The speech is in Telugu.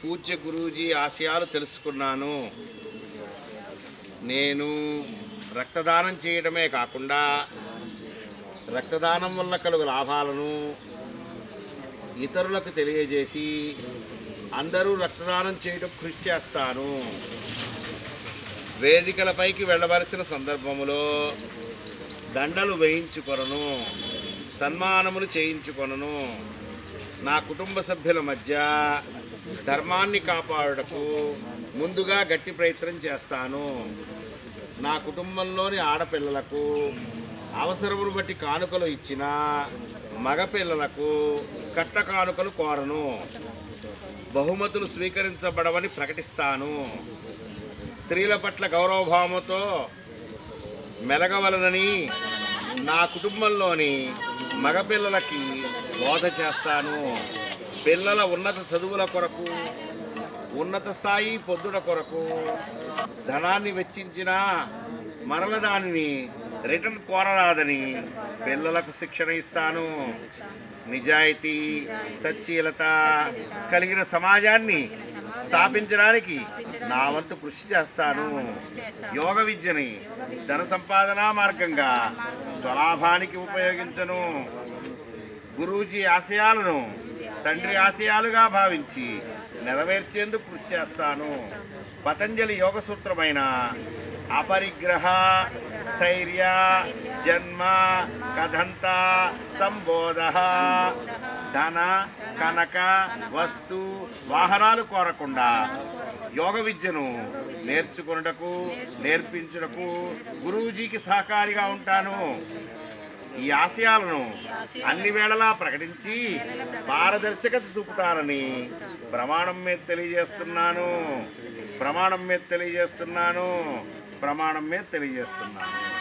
పూజ్య గురూజీ ఆశయాలు తెలుసుకున్నాను. నేను రక్తదానం చేయడమే కాకుండా రక్తదానం వల్ల కలుగు లాభాలను ఇతరులకు తెలియజేసి అందరూ రక్తదానం చేయడం కృషి చేస్తాను. వేదికలపైకి వెళ్ళవలసిన సందర్భములో దండలు వేయించుకొనను సన్మానములు చేయించుకొనను నా కుటుంబ సభ్యుల మధ్య ధర్మాన్ని కాపాడుటకు ముందుగా గట్టి ప్రయత్నం చేస్తాను. నా కుటుంబంలోని ఆడపిల్లలకు అవసరమును బట్టి కానుకలు ఇచ్చిన మగపిల్లలకు కట్ట కానుకలు కోరను. బహుమతులు స్వీకరించబడవని ప్రకటిస్తాను. స్త్రీల పట్ల గౌరవభావంతో మెలగవలనని నా కుటుంబంలోని మగపిల్లలకి బోధ చేస్తాను. పిల్లల ఉన్నత చదువుల కొరకు ఉన్నత స్థాయి పొద్దుల కొరకు ధనాన్ని వెచ్చించిన మరల దానిని రిటర్న్ కోరరాదని పిల్లలకు శిక్షణ ఇస్తాను. నిజాయితీ సచ్చీలత కలిగిన సమాజాన్ని స్థాపించడానికి నా వంతు కృషి చేస్తాను. యోగ విద్యని ధన సంపాదనా మార్గంగా స్వలాభానికి ఉపయోగించను. గురూజీ ఆశయాలను తండ్రి ఆశయాలుగా భావించి నెరవేర్చేందుకు కృషి చేస్తాను. పతంజలి యోగ సూత్రమైన అపరిగ్రహ స్థైర్య జన్మ కథంత సంబోధ ధన కనక వస్తు వాహనాలు కోరకుండా యోగ విద్యను నేర్చుకున్నటకు నేర్పించుటకు గురూజీకి సహకారిగా ఉంటాను. ఈ ఆశయాలను అన్ని వేళలా ప్రకటించి పారదర్శకత చూపుతానని ప్రమాణం మీద తెలియజేస్తున్నాను. ప్రమాణం మీద తెలియజేస్తున్నాను. ప్రమాణం మీద తెలియజేస్తున్నాను.